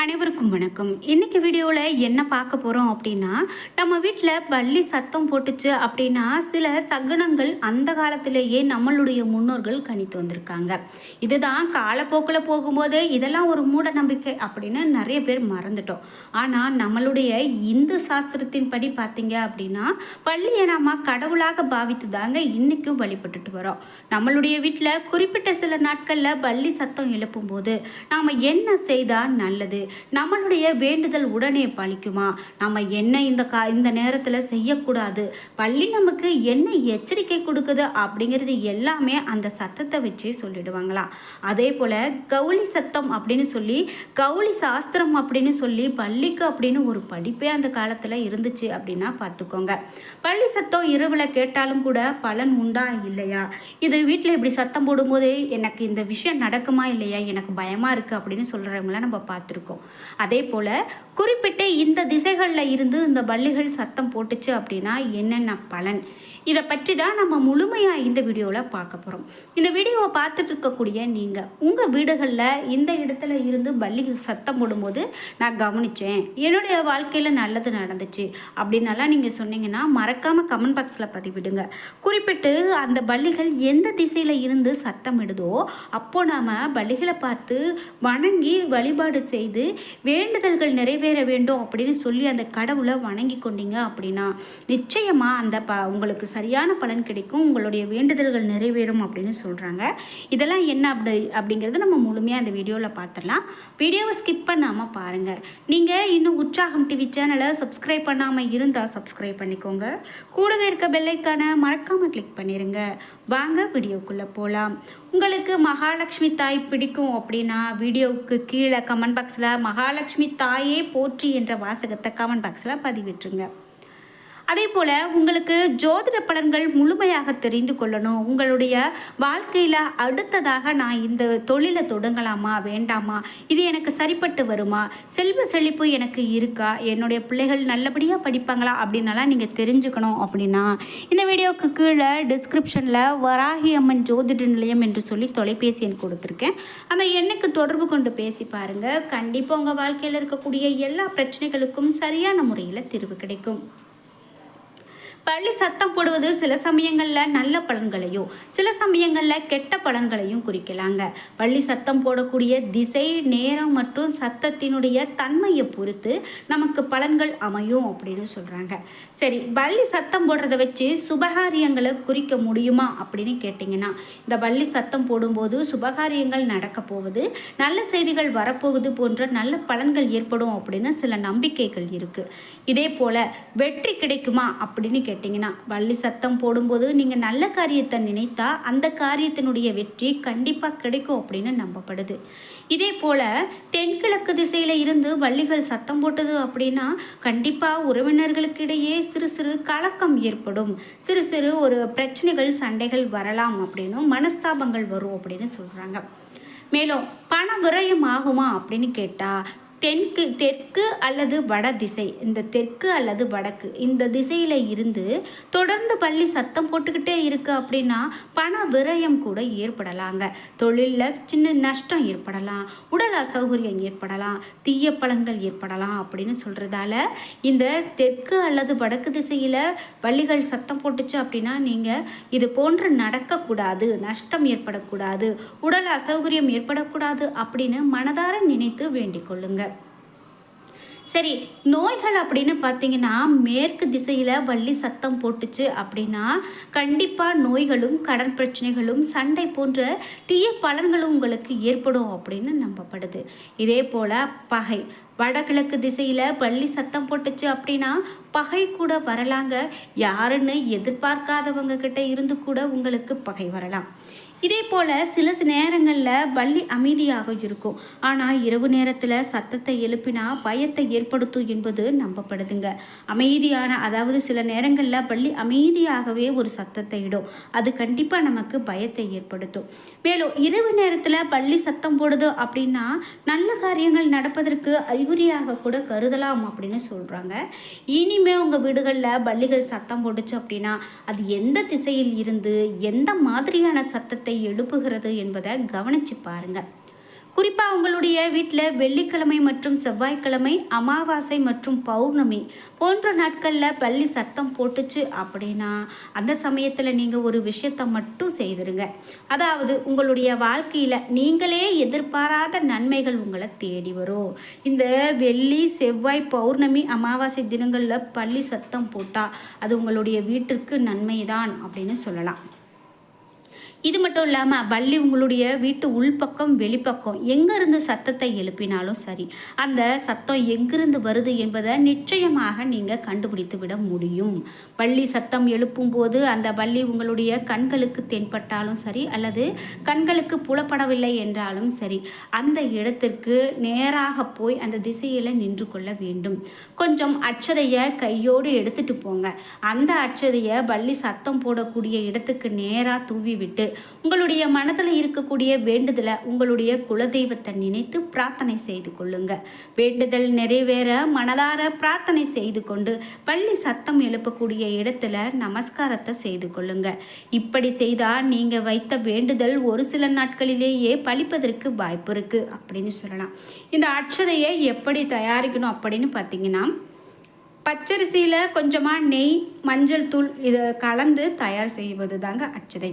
அனைவருக்கும் வணக்கம். இன்றைக்கி வீடியோவில் என்ன பார்க்க போகிறோம் அப்படின்னா நம்ம வீட்டில் பள்ளி சத்தம் போட்டுச்சு அப்படின்னா சில சகுனங்கள் அந்த காலத்திலேயே நம்மளுடைய முன்னோர்கள் கணித்து வந்திருக்காங்க. இதுதான் காலப்போக்கில் போகும்போது இதெல்லாம் ஒரு மூட நம்பிக்கை அப்படின்னு நிறைய பேர் மறந்துட்டோம். ஆனால் நம்மளுடைய இந்து சாஸ்திரத்தின் படி பார்த்தீங்க அப்படின்னா பள்ளியை நாம் கடவுளாக பாவித்து தாங்க இன்றைக்கும் வழிபட்டுட்டு வரோம். நம்மளுடைய வீட்டில் குறிப்பிட்ட சில நாட்களில் பள்ளி சத்தம் எழுப்பும்போது நாம் என்ன செய்தால் நல்லது? நம்மளுடைய வேண்டுதல் உடனே பழிக்குமா? நம்ம என்ன இந்த கா இந்த நேரத்தில் செய்யக்கூடாது? பள்ளி நமக்கு என்ன எச்சரிக்கை கொடுக்குது அப்படிங்கிறது எல்லாமே அந்த சத்தத்தை வச்சே சொல்லிடுவாங்களாம் அதே போல் கவுளி சத்தம் அப்படின்னு சொல்லி கவுளி சாஸ்திரம் அப்படின்னு சொல்லி பள்ளிக்கு அப்படின்னு ஒரு படிப்பே அந்த காலத்தில் இருந்துச்சு அப்படின்னா பார்த்துக்கோங்க. பள்ளி சத்தம் இரவில் கேட்டாலும் கூட பலன் உண்டா இல்லையா? இது வீட்டில் இப்படி சத்தம் போடும்போது எனக்கு இந்த விஷயம் நடக்குமா இல்லையா? எனக்கு பயமாக இருக்குது அப்படின்னு சொல்கிறவங்கள நம்ம பார்த்துருக்கோம். அதே போல் குறிப்பிட்ட இந்த திசைகளில் இருந்து இந்த பள்ளிகள் சத்தம் போட்டுச்சு அப்படின்னா என்னென்ன பலன்? இதை பற்றி தான் நம்ம முழுமையாக இந்த வீடியோவில் பார்க்க போகிறோம் இந்த வீடியோவை பார்த்துட்டு இருக்கக்கூடிய நீங்கள் உங்கள் வீடுகளில் இந்த இடத்துல இருந்து பள்ளிக்கு சத்தம் போடும்போது நான் கவனித்தேன் என்னுடைய வாழ்க்கையில் நல்லது நடந்துச்சு அப்படின்னாலாம் நீங்கள் சொன்னீங்கன்னா மறக்காமல் கமெண்ட் பாக்ஸில் பதிவிடுங்க. குறிப்பிட்டு அந்த பள்ளிகள் எந்த திசையில் இருந்து சத்தம் இடுதோ அப்போ நாம் பள்ளிகளை பார்த்து வணங்கி வழிபாடு செய்து வேண்டுதல்கள் நிறைவேற வேண்டும் அப்படின்னு சொல்லி அந்த கடவுளை வணங்கி கொண்டீங்க அப்படின்னா நிச்சயமாக அந்த ப உங்களுக்கு சரியான பலன் கிடைக்கும் உங்களுடைய வேண்டுதல்கள் நிறைவேறும் அப்படின்னு சொல்கிறாங்க இதெல்லாம் என்ன அப்படி அப்படிங்கிறத நம்ம முழுமையாக அந்த வீடியோவில் பார்த்துடலாம் வீடியோவை ஸ்கிப் பண்ணாமல் பாருங்கள் நீங்கள் இன்னும் உற்சாகம் டிவி சேனலை சப்ஸ்கிரைப் பண்ணாமல் இருந்தால் சப்ஸ்கிரைப் பண்ணிக்கோங்க. கூடவே இருக்க பெல்லைக்கான மறக்காமல் கிளிக் பண்ணிடுங்க வாங்க வீடியோக்குள்ளே போகலாம் உங்களுக்கு மகாலட்சுமி தாய் பிடிக்கும் அப்படின்னா வீடியோவுக்கு கீழே கமெண்ட் பாக்ஸில் மகாலட்சுமி தாயே போற்றி என்ற வாசகத்தை கமெண்ட் பாக்ஸில் பதிவிட்டுருங்க. அதே போல் உங்களுக்கு ஜோதிட பலன்கள் முழுமையாக தெரிந்து கொள்ளணும். உங்களுடைய வாழ்க்கையில் அடுத்ததாக நான் இந்த தொழிலை தொடங்கலாமா வேண்டாமா? இது எனக்கு சரிப்பட்டு வருமா? செல்வ செழிப்பு எனக்கு இருக்கா? என்னுடைய பிள்ளைகள் நல்லபடியாக படிப்பாங்களா? அப்படின்னலாம் நீங்கள் தெரிஞ்சுக்கணும் அப்படின்னா இந்த வீடியோவுக்கு கீழே டிஸ்கிரிப்ஷனில் வராகி அம்மன் ஜோதிட நிலையம் என்று சொல்லி தொலைபேசி எண் கொடுத்துருக்கேன். அந்த எண்ணுக்கு தொடர்பு கொண்டு பேசி பாருங்கள் கண்டிப்பாக உங்கள் வாழ்க்கையில் இருக்கக்கூடிய எல்லா பிரச்சனைகளுக்கும் சரியான முறையில் தீர்வு கிடைக்கும். பள்ளி சத்தம் போடுவது சில சமயங்களில் நல்ல பலன்களையும் சில சமயங்களில் கெட்ட பலன்களையும் குறிக்கலாங்க. பள்ளி சத்தம் போடக்கூடிய திசை நேரம் மற்றும் சத்தத்தினுடைய தன்மையை பொறுத்து நமக்கு பலன்கள் அமையும் அப்படின்னு சொல்கிறாங்க சரி பள்ளி சத்தம் போடுறத வச்சு சுபகாரியங்களை குறிக்க முடியுமா அப்படின்னு கேட்டிங்கன்னா இந்த பள்ளி சத்தம் போடும்போது சுபகாரியங்கள் நடக்க போகுது நல்ல செய்திகள் வரப்போகுது போன்ற நல்ல பலன்கள் ஏற்படும் அப்படின்னு சில நம்பிக்கைகள் இருக்குது இதே போல் வெற்றி கிடைக்குமா அப்படின்னு கேட்டு கேட்டிங்கன்னா வள்ளி சத்தம் போடும்போது நீங்கள் நல்ல காரியத்தை நினைத்தா அந்த காரியத்தினுடைய வெற்றி கண்டிப்பாக கிடைக்கும் அப்படின்னு நம்பப்படுது. இதே போல் தென்கிழக்கு திசையில் இருந்து வள்ளிகள் சத்தம் போட்டது அப்படின்னா கண்டிப்பாக உறவினர்களுக்கிடையே சிறு சிறு கலக்கம் ஏற்படும். சிறு சிறு ஒரு பிரச்சனைகள் சண்டைகள் வரலாம் அப்படின்னும் மனஸ்தாபங்கள் வரும் அப்படின்னு சொல்கிறாங்க மேலும் பண விரயம் ஆகுமா அப்படின்னு கேட்டால் தெற்கு தெற்கு அல்லது வட திசை. இந்த தெற்கு அல்லது வடக்கு. இந்த திசையில் இருந்து தொடர்ந்து பள்ளி சத்தம் போட்டுக்கிட்டே இருக்குது அப்படின்னா பண விரயம் கூட ஏற்படலாங்க. தொழிலில் சின்ன நஷ்டம் ஏற்படலாம். உடல் அசௌகரியம் ஏற்படலாம். தீய பலன்கள் ஏற்படலாம் அப்படின்னு சொல்கிறதால இந்த தெற்கு அல்லது வடக்கு திசையில் பள்ளிகள் சத்தம் போட்டுச்சு அப்படின்னா நீங்கள் இது போன்று நடக்கக்கூடாது நஷ்டம் ஏற்படக்கூடாது உடல் அசௌகரியம் ஏற்படக்கூடாது அப்படின்னு மனதார நினைத்து வேண்டிக் கொள்ளுங்கள் சரி நோய்கள் அப்படின்னு பார்த்தீங்கன்னா மேற்கு திசையில் வள்ளி சத்தம் போட்டுச்சு அப்படின்னா கண்டிப்பாக நோய்களும் கடன் பிரச்சனைகளும் சண்டை போன்ற தீய பலன்களும் உங்களுக்கு ஏற்படும் அப்படின்னு நம்பப்படுது. இதே போல் பகை. வடகிழக்கு திசையில் பள்ளி சத்தம் போட்டுச்சு அப்படின்னா பகை கூட வரலாங்க. யாருன்னு எதிர்பார்க்காதவங்க கிட்ட இருந்து கூட உங்களுக்கு பகை வரலாம். இதே போல் சில நேரங்களில் பள்ளி அமைதியாக இருக்கும். ஆனால் இரவு நேரத்தில் சத்தத்தை எழுப்பினா பயத்தை ஏற்படுத்தும் என்பது நம்பப்படுதுங்க. அமைதியான அதாவது சில நேரங்களில் பள்ளி அமைதியாகவே ஒரு சத்தத்தை இடும். அது கண்டிப்பாக நமக்கு பயத்தை ஏற்படுத்தும். மேலும் இரவு நேரத்தில் பள்ளி சத்தம் போடுது அப்படின்னா நல்ல காரியங்கள் நடப்பதற்கு அறிகுறியாக கூட கருதலாம் அப்படின்னு சொல்கிறாங்க இனிமே உங்கள் வீடுகளில் பள்ளிகள் சத்தம் போட்டுச்சு அப்படின்னா அது எந்த திசையில் இருந்து எந்த மாதிரியான சத்தத்தை எழுப்புகிறது என்பதை கவனிச்சு பாருங்கள் குறிப்பாக உங்களுடைய வீட்டில் வெள்ளிக்கிழமை மற்றும் செவ்வாய்க்கிழமை அமாவாசை மற்றும் பௌர்ணமி போன்ற நாட்களில் பள்ளி சத்தம் போட்டுச்சு அப்படின்னா அந்த சமயத்தில் நீங்கள் ஒரு விஷயத்தை மட்டும் செய்திருங்க. அதாவது உங்களுடைய வாழ்க்கையில் நீங்களே எதிர்பாராத நன்மைகள் உங்களை தேடி வரும். இந்த வெள்ளி செவ்வாய் பௌர்ணமி அமாவாசை தினங்களில் பள்ளி சத்தம் போட்டால் அது உங்களுடைய வீட்டிற்கு நன்மை தான் அப்படின்னு சொல்லலாம். இது மட்டும் இல்லாமல் பள்ளி உங்களுடைய வீட்டு உள்பக்கம் வெளிப்பக்கம் எங்கேருந்து சத்தத்தை எழுப்பினாலும் சரி அந்த சத்தம் எங்கிருந்து வருது என்பதை நிச்சயமாக நீங்கள் கண்டுபிடித்து விட முடியும். பள்ளி சத்தம் எழுப்பும்போது அந்த பள்ளி உங்களுடைய கண்களுக்கு தென்பட்டாலும் சரி அல்லது கண்களுக்கு புலப்படவில்லை என்றாலும் சரி அந்த இடத்திற்கு நேராக போய் அந்த திசையில் நின்று கொள்ள வேண்டும். கொஞ்சம் அச்சதையை கையோடு எடுத்துட்டு போங்க. அந்த அச்சதையை பள்ளி சத்தம் போடக்கூடிய இடத்துக்கு நேராக தூவி விட்டு உங்களுடைய மனதில் இருக்கக்கூடிய வேண்டுதலை உங்களுடைய குலதெய்வத்தை நினைத்து பிரார்த்தனை செய்து கொள்ளுங்க. வேண்டுதல் நிறைவேற மனதார பிரார்த்தனை செய்து கொண்டு பள்ளி சத்தம் எழுப்பக்கூடிய இடத்துல நமஸ்காரத்தை செய்து கொள்ளுங்க. இப்படி செய்தால் நீங்கள் வைத்த வேண்டுதல் ஒரு சில நாட்களிலேயே பழிப்பதற்கு வாய்ப்பு இருக்குது அப்படின்னு சொல்லலாம். இந்த அட்சதையை எப்படி தயாரிக்கணும் அப்படின்னு பார்த்தீங்கன்னா பச்சரிசியில் கொஞ்சமாக நெய் மஞ்சள் தூள் இதை கலந்து தயார் செய்வது தாங்க அச்சதை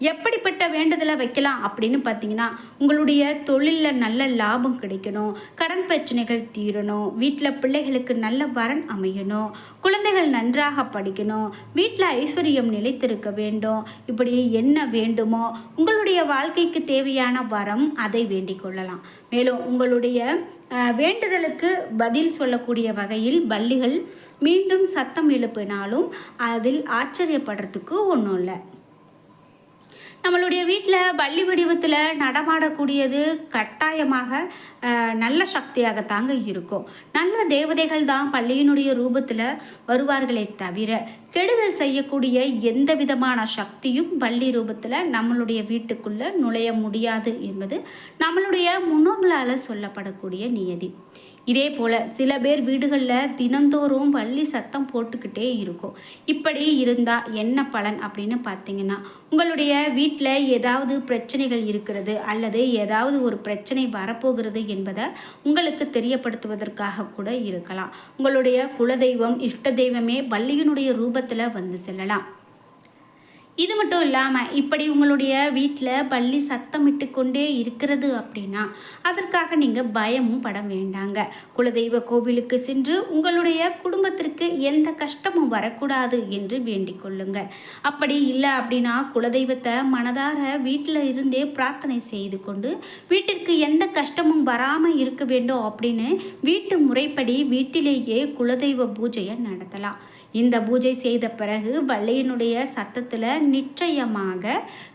எப்படிப்பட்ட வேண்டுதலை வைக்கலாம் அப்படின்னு பார்த்தீங்கன்னா உங்களுடைய தொழிலில் நல்ல லாபம் கிடைக்கணும் கடன் பிரச்சனைகள் தீரணும் வீட்டில் பிள்ளைகளுக்கு நல்ல வரன் அமையணும் குழந்தைகள் நன்றாக படிக்கணும் வீட்டில் ஐஸ்வர்யம் நிலைத்திருக்க வேண்டும் இப்படி என்ன வேண்டுமோ உங்களுடைய வாழ்க்கைக்கு தேவையான வரம் அதை வேண்டிக் கொள்ளலாம். மேலும் உங்களுடைய வேண்டுதலுக்கு பதில் சொல்லக்கூடிய வகையில் பள்ளிகள் மீண்டும் சத்தம் எழுப்பினாலும் அதில் ஆச்சரியப்படுறதுக்கு ஒன்றும் இல்லை. நம்மளுடைய வீட்டில் பள்ளி வடிவத்தில் நடமாடக்கூடியது கட்டாயமாக நல்ல சக்தியாக தாங்க இருக்கும். நல்ல தேவதைகள் தான் பள்ளியினுடைய ரூபத்தில் வருவார்களே தவிர கெடுதல் செய்யக்கூடிய எந்த விதமான சக்தியும் பள்ளி ரூபத்தில் நம்மளுடைய வீட்டுக்குள்ளே நுழைய முடியாது என்பது நம்மளுடைய முன்னோர்களால் சொல்லப்படக்கூடிய நியதி. இதே போல் சில பேர் வீடுகளில் தினந்தோறும் வள்ளி சத்தம் போட்டுக்கிட்டே இருக்கும். இப்படி இருந்தால் என்ன பலன் அப்படின்னு பார்த்தீங்கன்னா உங்களுடைய வீட்டில் ஏதாவது பிரச்சனைகள் இருக்கிறது அல்லது ஏதாவது ஒரு பிரச்சனை வரப்போகிறது என்பதை உங்களுக்கு தெரியப்படுத்துவதற்காக கூட இருக்கலாம். உங்களுடைய குலதெய்வம் இஷ்ட தெய்வமே வள்ளியினுடைய ரூபத்தில் வந்து செல்லலாம். இது மட்டும் இல்லாமல் இப்படி உங்களுடைய வீட்டில் பள்ளி சத்தமிட்டு கொண்டே இருக்கிறது அப்படின்னா அதற்காக நீங்கள் பயமும் பட வேண்டாங்க. குலதெய்வ கோவிலுக்கு சென்று உங்களுடைய குடும்பத்திற்கு எந்த கஷ்டமும் வரக்கூடாது என்று வேண்டிக் கொள்ளுங்க. அப்படி இல்லை அப்படின்னா குலதெய்வத்தை மனதார வீட்டில் இருந்தே பிரார்த்தனை செய்து கொண்டு வீட்டிற்கு எந்த கஷ்டமும் வராமல் இருக்க வேண்டும் அப்படின்னு வீட்டு முறைப்படி வீட்டிலேயே குலதெய்வ பூஜையை நடத்தலாம். இந்த பூஜை செய்த பிறகு வள்ளியினுடைய சத்தத்தில் நிச்சயமாக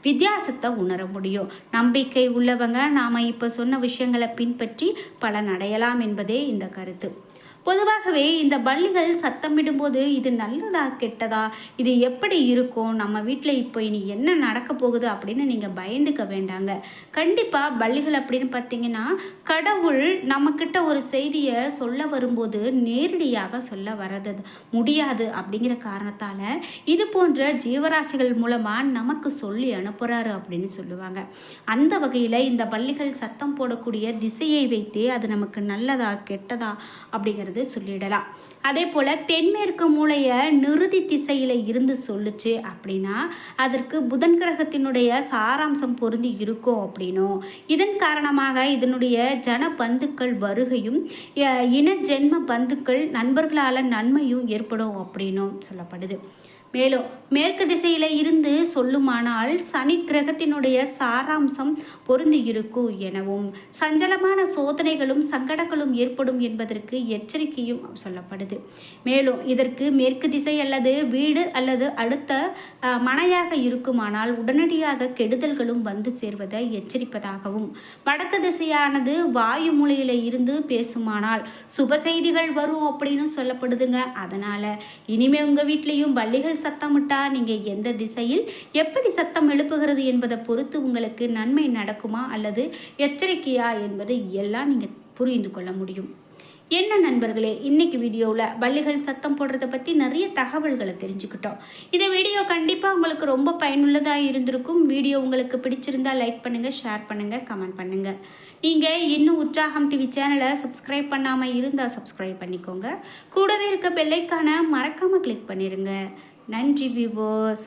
வித்தியாசத்தை உணர முடியும். நம்பிக்கை உள்ளவங்க நாம் இப்போ சொன்ன விஷயங்களை பின்பற்றி பலன் அடையலாம் என்பதே இந்த கருத்து. பொதுவாகவே இந்த பள்ளிகள் சத்தமிடும்போது இது நல்லதா கெட்டதா? இது எப்படி இருக்கும்? நம்ம வீட்டில் இப்போ இனி என்ன நடக்க போகுது அப்படின்னு நீங்கள் பயந்துக்க வேண்டாங்க. கண்டிப்பாக பள்ளிகள் அப்படின்னு பார்த்தீங்கன்னா கடவுள் நம்மக்கிட்ட ஒரு செய்தியை சொல்ல வரும்போது நேரடியாக சொல்ல வரது முடியாது அப்படிங்கிற காரணத்தால் இது போன்ற ஜீவராசிகள் மூலமாக நமக்கு சொல்லி அனுப்புகிறாரு அப்படின்னு சொல்லுவாங்க. அந்த வகையில் இந்த பள்ளிகள் சத்தம் போடக்கூடிய திசையை வைத்தே அது நமக்கு நல்லதா கெட்டதா அப்படிங்கிறது அப்படிங்கிறது சொல்லிடலாம். அதே போல் தென்மேற்கு மூளையை நிறுதி திசையில் இருந்து சொல்லுச்சு அப்படின்னா அதற்கு புதன் கிரகத்தினுடைய சாராம்சம் பொருந்தி இருக்கும் அப்படின்னும். இதன் காரணமாக இதனுடைய ஜன பந்துக்கள் வருகையும் இன ஜென்ம பந்துக்கள் நண்பர்களால் நன்மையும் ஏற்படும் அப்படின்னும் சொல்லப்படுது. மேலும் மேற்கு திசையில் இருந்து சொல்லுமானால் சனி கிரகத்தினுடைய சாராம்சம் பொருந்தி இருக்கும் எனவும் சஞ்சலமான சோதனைகளும் சங்கடங்களும் ஏற்படும் என்பதற்கு எச்சரிக்கையும் சொல்லப்படுது. மேலும் இதற்கு மேற்கு திசை அல்லது வீடு அல்லது அடுத்த மனையாக இருக்குமானால் உடனடியாக கெடுதல்களும் வந்து சேர்வதை எச்சரிப்பதாகவும் வடக்கு திசையானது வாயு மூலையில் இருந்து பேசுமானால் சுப செய்திகள் வரும் அப்படின்னு சொல்லப்படுதுங்க. அதனால் இனிமே உங்கள் வீட்லேயும் பள்ளிகள் சத்தமிட்டா நீங்கள் எந்த திசையில் எப்படி சத்தம் எழுப்புகிறது என்பதை பொறுத்து உங்களுக்கு நன்மை நடக்குமா அல்லது எச்சரிக்கையா என்பது எல்லாம் நீங்கள் புரிந்து கொள்ள முடியும். என்ன நண்பர்களே இன்னைக்கு வீடியோவில் பள்ளிகள் சத்தம் போடுறத பற்றி நிறைய தகவல்களை தெரிஞ்சுக்கிட்டோம். இந்த வீடியோ கண்டிப்பாக உங்களுக்கு ரொம்ப பயனுள்ளதாக இருந்திருக்கும். வீடியோ உங்களுக்கு பிடிச்சிருந்தா லைக் பண்ணுங்கள் ஷேர் பண்ணுங்கள் கமெண்ட் பண்ணுங்கள் நீங்கள் இன்னும் உற்சாகம் டிவி சேனலை சப்ஸ்கிரைப் பண்ணாமல் இருந்தால் சப்ஸ்கிரைப் பண்ணிக்கோங்க. கூடவே இருக்க பெல்லைக்கான மறக்காமல் கிளிக் பண்ணிடுங்க நன்றி விவோஸ்